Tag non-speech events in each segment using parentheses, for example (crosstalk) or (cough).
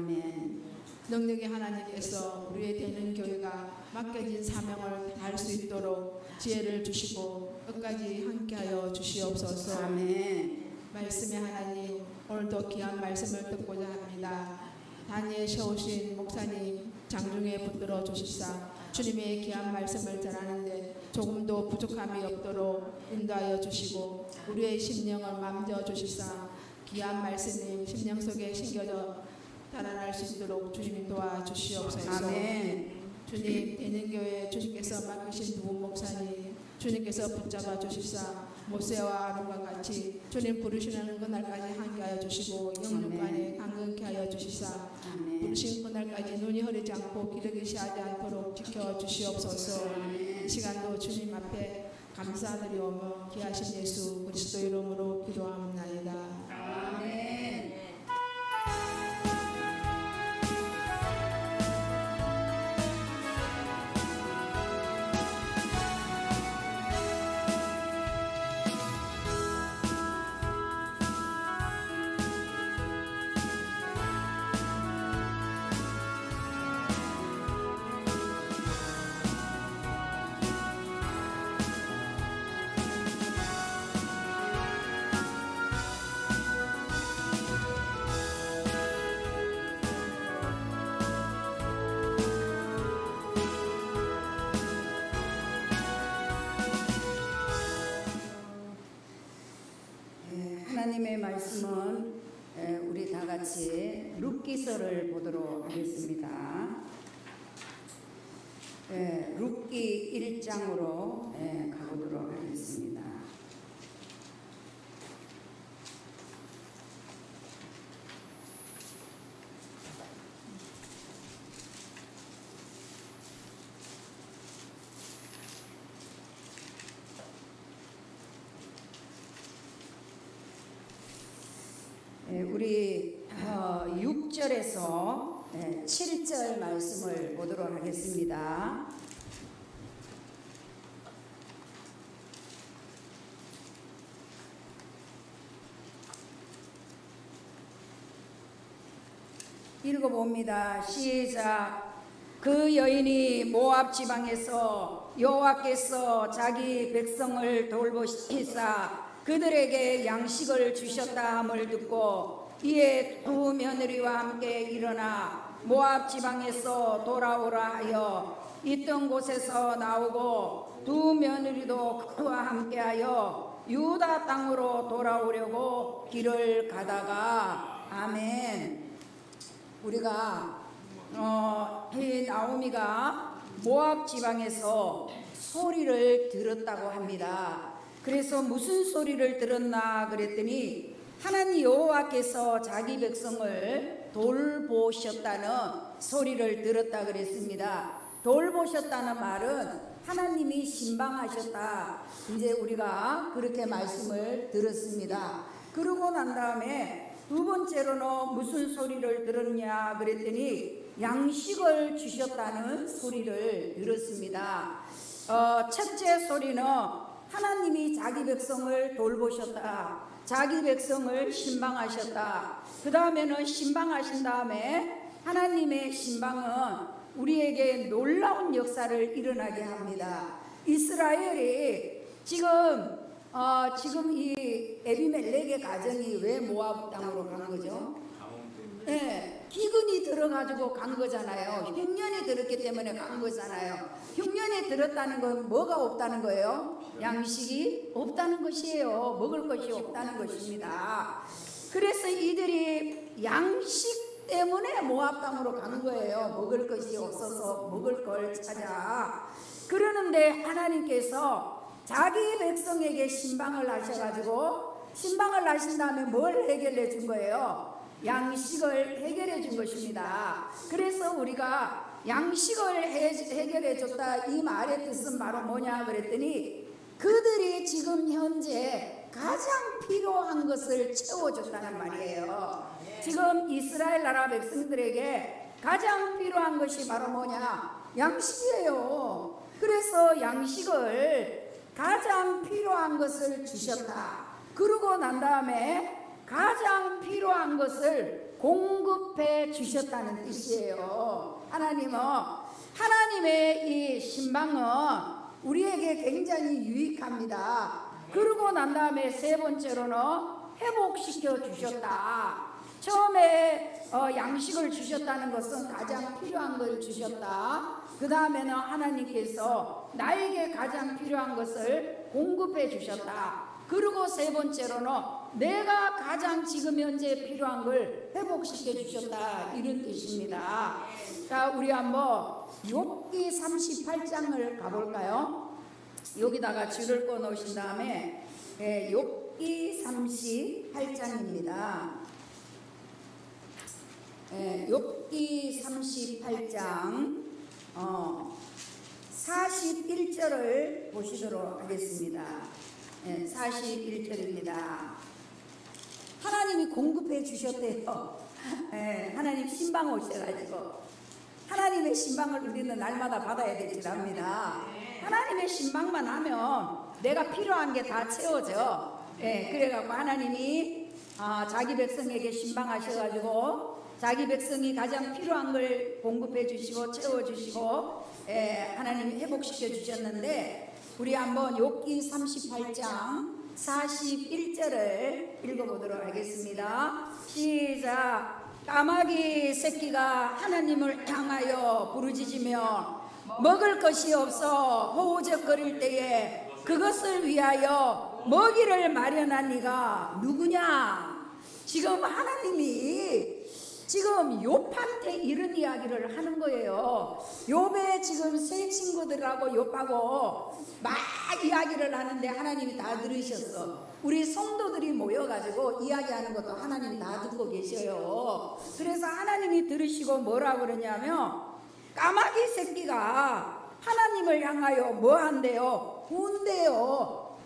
아멘. 능력의 하나님께서 우리의 되는 교회가 맡겨진 사명을 다할 수 있도록 지혜를 주시고 끝까지 함께하여 주시옵소서. 아멘. 말씀의 하나님 오늘도 귀한 말씀을 듣고자 합니다. 단위에 세우신 목사님 장중에 붙들어 주시사 주님의 귀한 말씀을 전하는데 조금도 부족함이 없도록 인도하여 주시고 우리의 심령을 맘져 주시사 귀한 말씀이 심령 속에 심겨져 달아날 수 있도록 주님 도와주시옵소서. 아멘. 주님 대능교회 주님께서 맡기신 두 목사님 주님께서 붙잡아 주시사 모세와 아론과 같이 주님 부르시는 그날까지 함께하여 주시고 영육간에 강건케 하여 주시사 아멘. 부르신 그날까지 눈이 흐리지 않고 기력이 시하지 않도록 지켜 주시옵소서 이 시간도 주님 앞에 감사드리오며 귀하신 예수 그리스도 이름으로 기도합나이다 1절을 보도록 하겠습니다. 예, 룻기 1장으로 예, 가보도록 하겠습니다. 6절에서 7절 말씀을 보도록 하겠습니다. 읽어봅니다. 시작. 그 여인이 모압 지방에서 여호와께서 자기 백성을 돌보시사 그들에게 양식을 주셨다 함을 듣고 이에 두 며느리와 함께 일어나 모압 지방에서 돌아오라 하여 있던 곳에서 나오고 두 며느리도 그와 함께하여 유다 땅으로 돌아오려고 길을 가다가 아멘. 우리가 어, 이 나오미가 모압 지방에서 소리를 들었다고 합니다. 그래서 무슨 소리를 들었나 그랬더니 하나님 여호와께서 자기 백성을 돌보셨다는 소리를 들었다 그랬습니다. 돌보셨다는 말은 하나님이 신방하셨다. 이제 우리가 그렇게 말씀을 들었습니다. 그러고 난 다음에 두 번째로는 무슨 소리를 들었냐 그랬더니 양식을 주셨다는 소리를 들었습니다. 어, 첫째 소리는 하나님이 자기 백성을 돌보셨다. 자기 백성을 신방하셨다. 그 다음에는 신방하신 다음에 하나님의 신방은 우리에게 놀라운 역사를 일어나게 합니다. 이스라엘이 지금 어, 지금 이 에비멜렉의 가정이 왜 모압 땅으로 간 거죠? 네, 기근이 들어가지고 간 거잖아요. 흉년이 들었기 때문에 간 거잖아요. 흉년이 들었다는 건 뭐가 없다는 거예요? 양식이 없다는 것이에요. 먹을 것이 없다는 것입니다. 그래서 이들이 양식 때문에 모압 땅으로 간 거예요. 먹을 것이 없어서 먹을 걸 찾아. 그러는데 하나님께서 자기 백성에게 신방을 하셔가지고 신방을 하신 다음에 뭘 해결해 준 거예요? 양식을 해결해 준 것입니다. 그래서 우리가 양식을 해, 해결해 줬다 이 말의 뜻은 바로 뭐냐 그랬더니 그들이 지금 현재 가장 필요한 것을 채워줬다는 말이에요. 지금 이스라엘 나라 백성들에게 가장 필요한 것이 바로 뭐냐? 양식이에요. 그래서 양식을 가장 필요한 것을 주셨다. 그러고 난 다음에 가장 필요한 것을 공급해 주셨다는 뜻이에요. 하나님은 하나님의 이 신방은 우리에게 굉장히 유익합니다. 그러고 난 다음에 세 번째로는 회복시켜 주셨다. 처음에 어, 양식을 주셨다는 것은 가장 필요한 걸 주셨다. 그 다음에는 하나님께서 나에게 가장 필요한 것을 공급해 주셨다. 그리고 세 번째로는 내가 가장 지금 현재 필요한 걸 회복시켜 주셨다. 이런 뜻입니다. 자, 우리 한번 욥기 38장을 가볼까요? 여기다가 줄을 꺼 놓으신 다음에 예, 욥기 38장입니다. 예, 욥기 38장 어, 41절을 보시도록 하겠습니다. 예, 41절입니다. 하나님이 공급해 주셨대요. 예, (laughs) 하나님 신방 오셔가지고 하나님의 신방을 우리는 날마다 받아야 될줄 압니다. 하나님의 신방만 하면 내가 필요한 게 다 채워져. 예, 그래갖고 하나님이 아, 자기 백성에게 신방하셔가지고 자기 백성이 가장 필요한 걸 공급해 주시고 채워 주시고 예, 하나님이 회복시켜 주셨는데 우리 한번 욥기 38장 41절을 읽어보도록 하겠습니다. 시작. 까마귀 새끼가 하나님을 향하여 부르짖으며 먹을 것이 없어 호우적거릴 때에 그것을 위하여 먹이를 마련한 네가 누구냐? 지금 하나님이 지금 욥한테 이런 이야기를 하는 거예요. 욥의 지금 세 친구들하고 욥하고 막 이야기를 하는데 하나님이 다 들으셨어. 우리 성도들이 모여가지고 이야기하는 것도 하나님이 다 듣고 계셔요. 그래서 하나님이 들으시고 뭐라 그러냐면 까마귀 새끼가 하나님을 향하여 뭐 한대요? 운대요.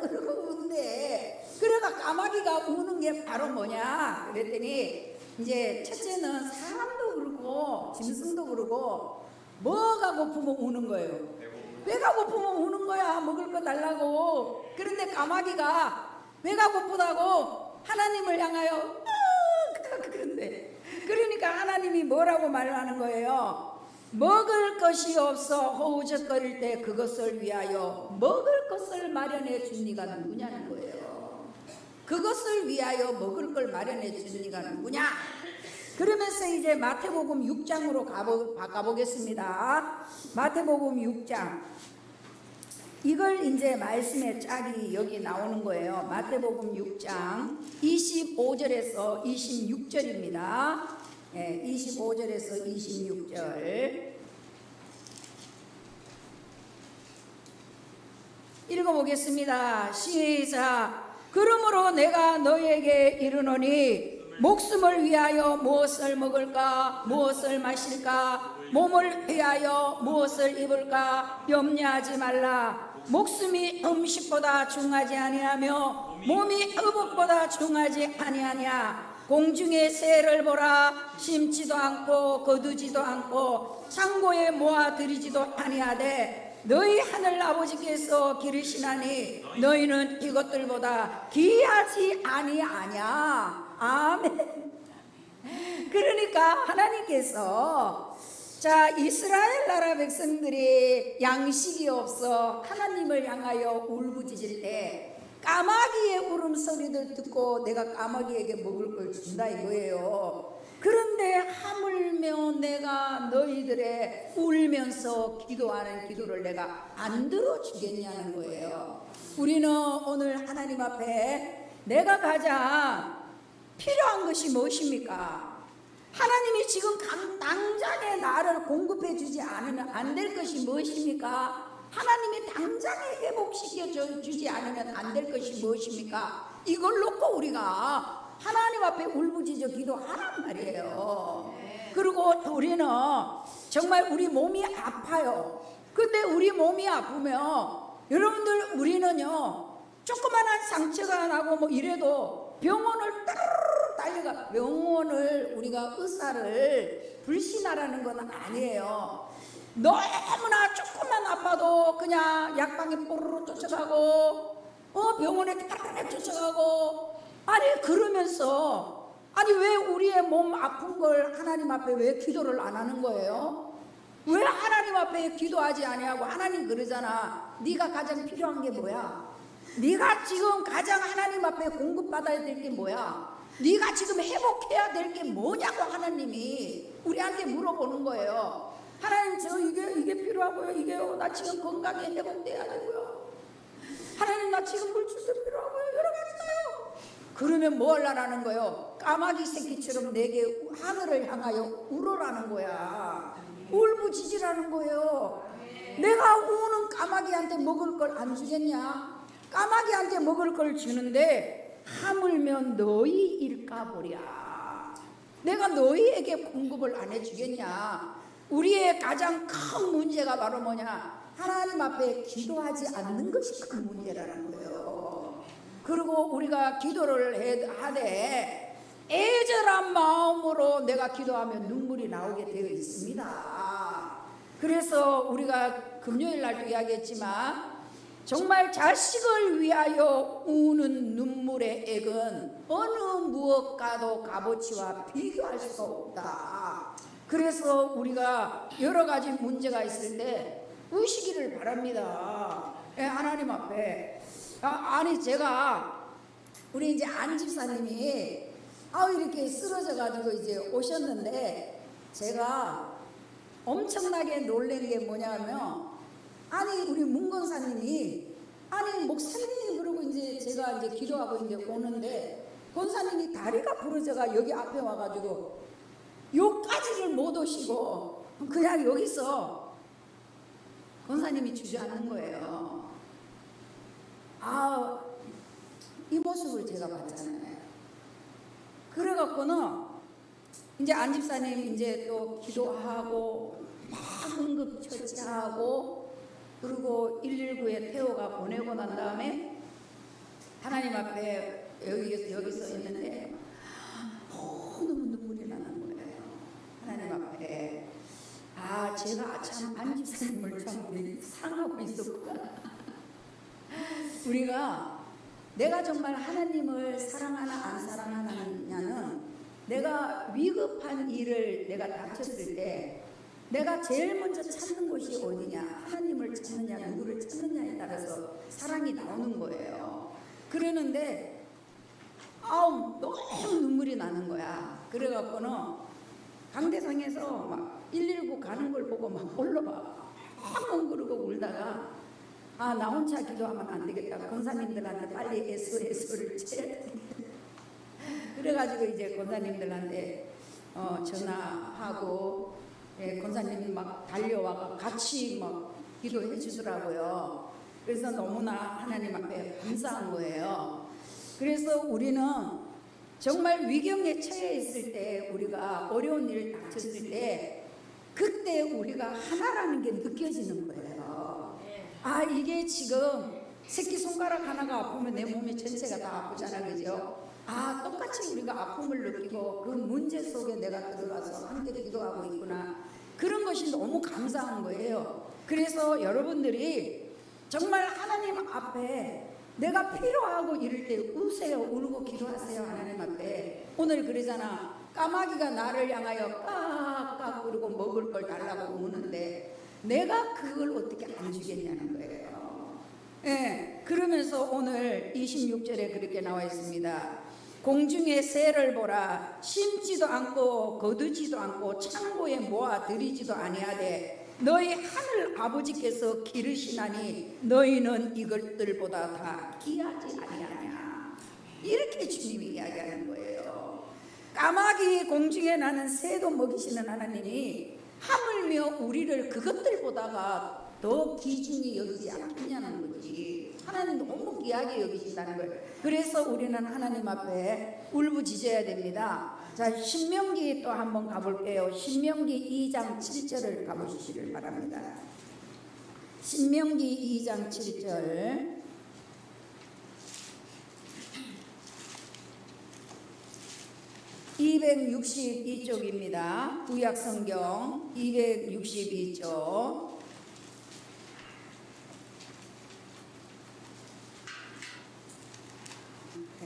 그러고 운대. 그래가 까마귀가 우는 게 바로 뭐냐? 그랬더니 이제 첫째는 사람도 그렇고 짐승도 그렇고 뭐가 고프면 우는 거예요. 배가 고프면 우는 거야. 먹을 거 달라고. 그런데 까마귀가 배가 고프다고 하나님을 향하여 으 그런데 그러니까 하나님이 뭐라고 말하는 거예요? 먹을 것이 없어 호우적거릴 때 그것을 위하여 먹을 것을 마련해 준 네가 누구냐는 거예요. 그것을 위하여 먹을 걸 마련해 준 네가 누구냐? 그러면서 이제 마태복음 6장으로 가보, 가보겠습니다. 마태복음 6장. 이걸 이제 말씀의 짝이 여기 나오는 거예요. 마태복음 6장 25절에서 26절입니다. 예, 25절에서 26절. 읽어보겠습니다. 시작. 그러므로 내가 너에게 이르노니 목숨을 위하여 무엇을 먹을까? 무엇을 마실까? 몸을 위하여 무엇을 입을까? 염려하지 말라. 목숨이 음식보다 중하지 아니하며 몸이 의복보다 중하지 아니하냐? 공중의 새를 보라. 심지도 않고 거두지도 않고 창고에 모아 들이지도 아니하되 너희 하늘 아버지께서 기르시나니 너희는 이것들보다 귀하지 아니하냐 아멘 그러니까 하나님께서 자 이스라엘 나라 백성들이 양식이 없어 하나님을 향하여 울부짖을 때 까마귀의 울음소리를 듣고 내가 까마귀에게 먹을 걸 준다 이거예요. 그런데 하물며 내가 너희들의 울면서 기도하는 기도를 내가 안 들어주겠냐는 거예요. 우리는 오늘 하나님 앞에 내가 가장 필요한 것이 무엇입니까? 하나님이 지금 감- 당장에 나를 공급해 주지 않으면 안 될 것이 무엇입니까? 하나님이 당장에 회복시켜 주- 주지 않으면 안 될 것이 무엇입니까? 이걸 놓고 우리가 하나님 앞에 울부짖어 기도하란 말이에요. 그리고 우리는 정말 우리 몸이 아파요. 근데 우리 몸이 아프면 여러분들 우리는요 조그만한 상처가 나고 뭐 이래도 병원을 따르르 달려가 병원을 우리가 의사를 불신하라는 건 아니에요. 너무나 조금만 아파도 그냥 약방에 뽀르르 쫓아가고 어 병원에 따라 쫓아가고 아니 그러면서 아니 왜 우리의 몸 아픈 걸 하나님 앞에 왜 기도를 안 하는 거예요? 왜 하나님 앞에 기도하지 아니하고 하나님 그러잖아. 네가 가장 필요한 게 뭐야? 네가 지금 가장 하나님 앞에 공급받아야 될 게 뭐야? 네가 지금 회복해야 될 게 뭐냐고 하나님이 우리한테 물어보는 거예요. 하나님 저 이게 이게 필요하고요. 이게요. 나 지금 건강에 회복돼야 되고요. 하나님 나 지금 물질도 필요하고요. 그러면 뭐 하려는 거예요? 까마귀 새끼처럼 내게 하늘을 향하여 울어라는 거야. 울부짖으라는 거예요. 내가 우는 까마귀한테 먹을 걸 안 주겠냐? 까마귀한테 먹을 걸 주는데 하물며 너희 일까 보랴. 내가 너희에게 공급을 안 해주겠냐? 우리의 가장 큰 문제가 바로 뭐냐? 하나님 앞에 기도하지 않는 것이 큰 문제라는 거예요. 그리고 우리가 기도를 해- 하되 애절한 마음으로 내가 기도하면 눈물이 나오게 되어 있습니다. 그래서 우리가 금요일 날도 이야기했지만 정말 자식을 위하여 우는 눈물의 액은 어느 무엇과도 값어치와 비교할 수가 없다. 그래서 우리가 여러 가지 문제가 있을 때 우시기를 바랍니다. 예, 하나님 앞에. 아, 아니 제가 우리 이제 안 집사님이 아 이렇게 쓰러져 가지고 이제 오셨는데 제가 엄청나게 놀란 게 뭐냐면 아니 우리 문건사님이 아니 목사님 그러고 이제 제가 이제 기도하고 이제 오는데 권사님이 다리가 부러져가 여기 앞에 와가지고 요까지를 못 오시고 그냥 여기서 권사님이 주저앉는 거예요. 아, 이 모습을 제가 봤잖아요. 그래갖고는 이제 안 집사님 이제 또 기도하고 막 응급처치하고 그리고 119에 태워가 보내고 난 다음에 하나님 앞에 여기 여기서 있는데 너무 눈물이 나는 거예요. 하나님 앞에 아 제가 참 안 집사님을 참 사랑하고 있었구나. 우리가 내가 정말 하나님을 사랑하나 안 사랑하느냐는 내가 위급한 일을 내가 닥쳤을 때 내가 제일 먼저 찾는 곳이 어디냐? 하나님을 찾느냐 누구를 찾느냐에 따라서 사랑이 나오는 거예요. 그러는데 아우 너무 눈물이 나는 거야. 그래갖고는 강대상에서 막 119 가는 걸 보고 막 올라와. 막 그러고 울다가 아 나 혼자 기도하면 안 되겠다 권사님들한테 빨리 SOS를 돼 (laughs) 그래가지고 이제 권사님들한테 어, 전화하고 예, 권사님이 막 달려와가 같이 막 기도해 주더라고요. 그래서 너무나 하나님 앞에 감사한 거예요. 그래서 우리는 정말 위경에 처해 있을 때 우리가 어려운 일 닥쳤을 때 그때 우리가 하나라는 게 느껴지는 거예요. 아 이게 지금 새끼 손가락 하나가 아프면 내 몸이 전체가 다 아프잖아 그죠? 아 똑같이 우리가 아픔을 느끼고 그 문제 속에 내가 들어가서 함께 기도하고 있구나 그런 것이 너무 감사한 거예요. 그래서 여러분들이 정말 하나님 앞에 내가 필요하고 이럴 때 우세요 울고 기도하세요 하나님 앞에 오늘 그러잖아 까마귀가 나를 향하여 깍깍 그러고 먹을 걸 달라고 우는데 내가 그걸 어떻게 안 주겠냐는 거예요. 예, 그러면서 오늘 26절에 그렇게 나와 있습니다. 공중의 새를 보라 심지도 않고 거두지도 않고 창고에 모아 들이지도 아니하되 너희 하늘 아버지께서 기르시나니 너희는 이것들보다 다 귀하지 아니하냐 이렇게 주님이 이야기하는 거예요. 까마귀 공중에 나는 새도 먹이시는 하나님이 하물며 우리를 그것들보다가 더 기준이 여기지 않겠냐는 거지. 하나님 너무 귀하게 여기신다는 거예요. 그래서 우리는 하나님 앞에 울부짖어야 됩니다. 자, 신명기 또 한번 가볼게요. 신명기 2장 7절을 가보시기를 바랍니다. 신명기 2장 7절. (262쪽입니다) 구약 성경 (262쪽)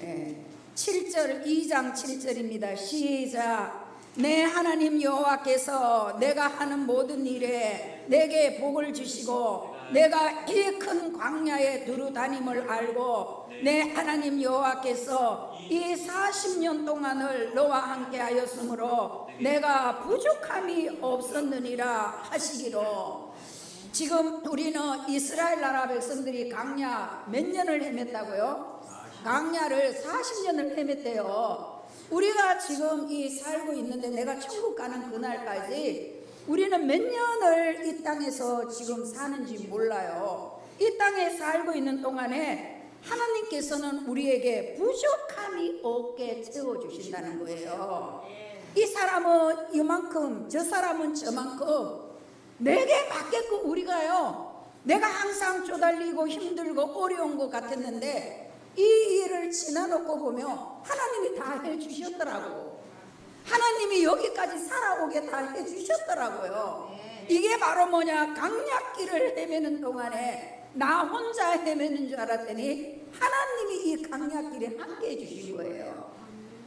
예. 7절 2장 7절입니다. 시작. 내 하나님 여호와께서 내가 하는 모든 일에 내게 복을 주시고 내가 이 큰 광야에 두루 다님을 알고 내 하나님 여호와께서 이 40년 동안을 너와 함께 하였으므로 내가 부족함이 없었느니라 하시기로 지금 우리는 이스라엘 나라 백성들이 강야 몇 년을 헤맸다고요? 강야를 40년을 헤맸대요. 우리가 지금 이 살고 있는데 내가 천국 가는 그날까지 우리는 몇 년을 이 땅에서 지금 사는지 몰라요. 이 땅에 살고 있는 동안에 하나님께서는 우리에게 부족함이 없게 채워주신다는 거예요. 이 사람은 이만큼, 저 사람은 저만큼 내게 맞게끔 우리가요. 내가 항상 쪼달리고 힘들고 어려운 것 같았는데 이 일을 지나놓고 보면 하나님이 다 해주셨더라고. 하나님이 여기까지 살아오게 다 해주셨더라고요. 이게 바로 뭐냐 강약길을 헤매는 동안에 나 혼자 헤매는 줄 알았더니 하나님이 이 강약길에 함께 해주신 거예요.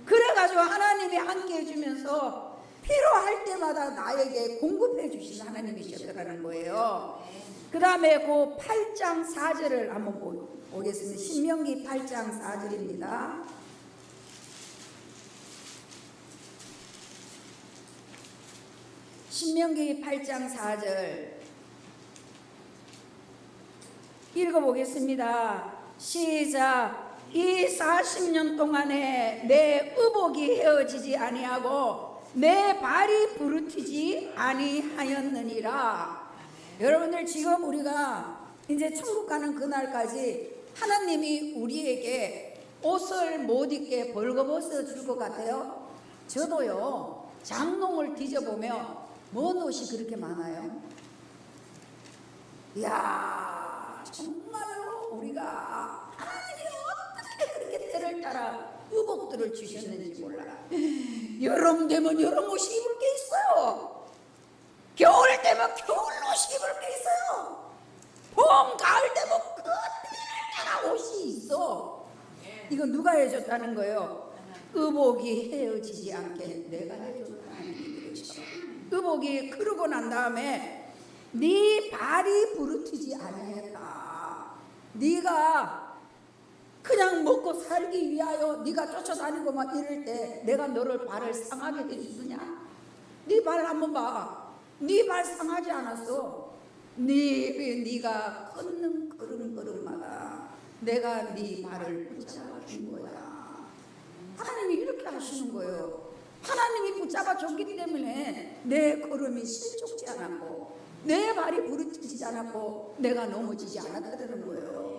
그래가지고 하나님이 함께 해주면서 필요할 때마다 나에게 공급해 주신 하나님이셨더라는 거예요. 그 다음에 그 8장 4절을 한번 보- 보겠습니다. 신명기 8장 4절입니다. 신명기 8장 4절 읽어보겠습니다. 시작. 이 40년 동안에 내 의복이 헤어지지 아니하고 내 발이 부르티지 아니하였느니라. 여러분들 지금 우리가 이제 천국 가는 그날까지 하나님이 우리에게 옷을 못 입게 벌거벗어 줄 것 같아요. 저도요 장롱을 뒤져보면 뭔 옷이 그렇게 많아요? 이야 정말로 우리가 하나님이 어떻게 그렇게 때를 따라 의복들을 주셨는지 몰라 여름 되면 여름 옷이 입을 게 있어요. 겨울 되면 겨울 옷이 입을 게 있어요. 봄 가을 되면 그 때를 따라 옷이 있어. 이거 누가 해줬다는 거예요? 의복이 헤어지지 않게 내가 해줬다는 거죠 의복이 그러고 난 다음에 네 발이 부르트지 아니했다. 네가 그냥 먹고 살기 위하여 네가 쫓아다니고 막 이럴 때 내가 너를 발을 상하게 해주느냐? 네 발 한번 봐. 네 발 상하지 않았어. 네 네가 걷는 걸음 걸음마다 내가 네 발을 붙잡아 준 거야. 하나님이 이렇게 하시는 거예요. 하나님이 붙잡아 줬기 때문에 내 걸음이 실족지 않았고 내 발이 부르짖지 않았고 내가 넘어지지 않았다는 거예요.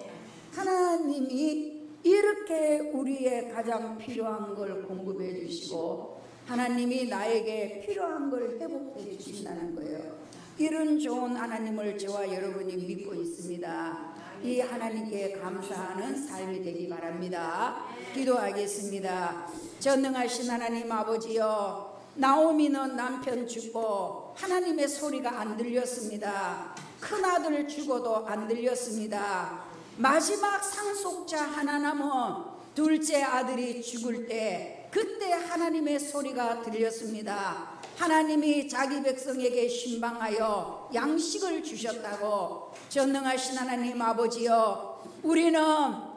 하나님이 이렇게 우리의 가장 필요한 걸 공급해 주시고 하나님이 나에게 필요한 걸 회복해 주신다는 거예요. 이런 좋은 하나님을 저와 여러분이 믿고 있습니다. 이 하나님께 감사하는 삶이 되기 바랍니다. 기도하겠습니다. 전능하신 하나님 아버지여 나오미는 남편 죽고 하나님의 소리가 안 들렸습니다. 큰 아들 죽어도 안 들렸습니다. 마지막 상속자 하나 남은 둘째 아들이 죽을 때 그때 하나님의 소리가 들렸습니다. 하나님이 자기 백성에게 신방하여 양식을 주셨다고 전능하신 하나님 아버지여 우리는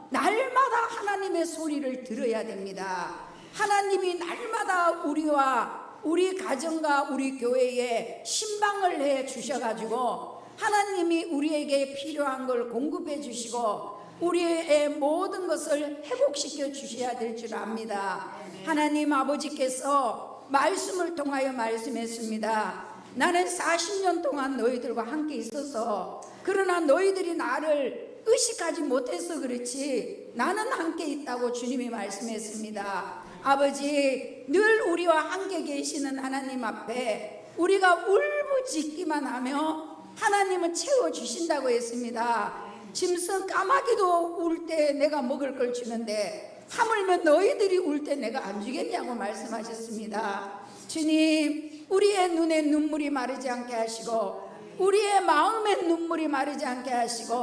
날마다 하나님의 소리를 들어야 됩니다. 하나님이 날마다 우리와 우리 가정과 우리 교회에 신방을 해 주셔가지고 하나님이 우리에게 필요한 걸 공급해 주시고 우리의 모든 것을 회복시켜 주셔야 될 줄 압니다. 하나님 아버지께서 말씀을 통하여 말씀했습니다. 나는 40년 동안 너희들과 함께 있어서 그러나 너희들이 나를 의식하지 못해서 그렇지 나는 함께 있다고 주님이 말씀했습니다. 아버지 늘 우리와 함께 계시는 하나님 앞에 우리가 울부짖기만 하며 하나님은 채워 주신다고 했습니다. 짐승 까마귀도 울 때 내가 먹을 걸 주는데 하물며 너희들이 울 때 내가 안 주겠냐고 말씀하셨습니다. 주님, 우리의 눈에 눈물이 마르지 않게 하시고 우리의 마음에 눈물이 마르지 않게 하시고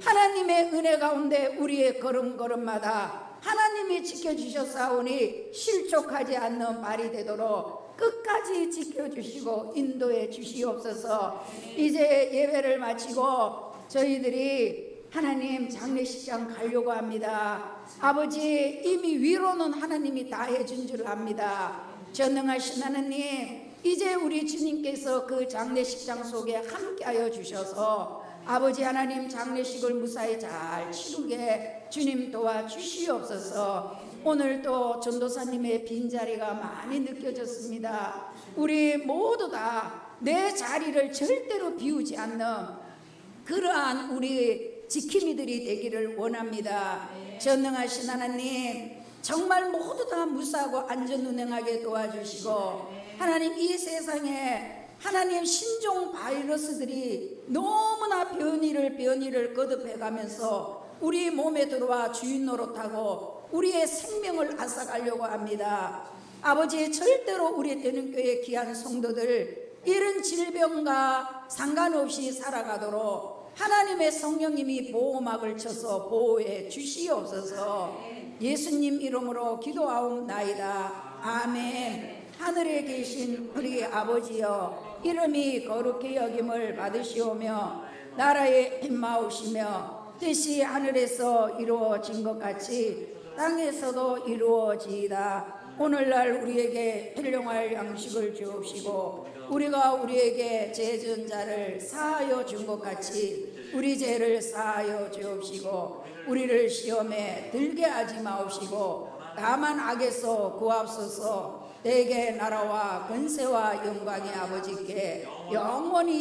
하나님의 은혜 가운데 우리의 걸음걸음마다 하나님이 지켜주셨사오니 실족하지 않는 말이 되도록 끝까지 지켜주시고 인도해 주시옵소서. 이제 예배를 마치고 저희들이 하나님 장례식장 가려고 합니다. 아버지 이미 위로는 하나님이 다 해준 줄 압니다. 전능하신 하나님 이제 우리 주님께서 그 장례식장 속에 함께하여 주셔서 아버지 하나님 장례식을 무사히 잘 치르게 주님 도와 주시옵소서. 오늘 또 전도사님의 빈자리가 많이 느껴졌습니다. 우리 모두 다 내 자리를 절대로 비우지 않는 그러한 우리 지킴이들이 되기를 원합니다. 전능하신 하나님, 정말 모두 다 무사하고 안전운행하게 도와주시고, 하나님 이 세상에 하나님 신종 바이러스들이 너무나 변이를 변이를 거듭해가면서 우리 몸에 들어와 주인 노릇하고 우리의 생명을 앗아가려고 합니다. 아버지 절대로 우리 대능교회 귀한 성도들 이런 질병과 상관없이 살아가도록 하나님의 성령님이 보호막을 쳐서 보호해 주시옵소서. 예수님 이름으로 기도하옵나이다. 아멘 하늘에 계신 우리 아버지여 이름이 거룩히 여김을 받으시오며 나라의 임마오시며 뜻이 하늘에서 이루어진 것 같이 땅에서도 이루어지이다. 오늘날 우리에게 일용할 양식을 주옵시고 우리가 우리에게 죄진 자를 사하여 준 것 같이 우리 죄를 사하여 주옵시고 우리를 시험에 들게 하지 마옵시고 다만 악에서 구하옵소서 내게 나라와 권세와 영광이 아버지께 영원히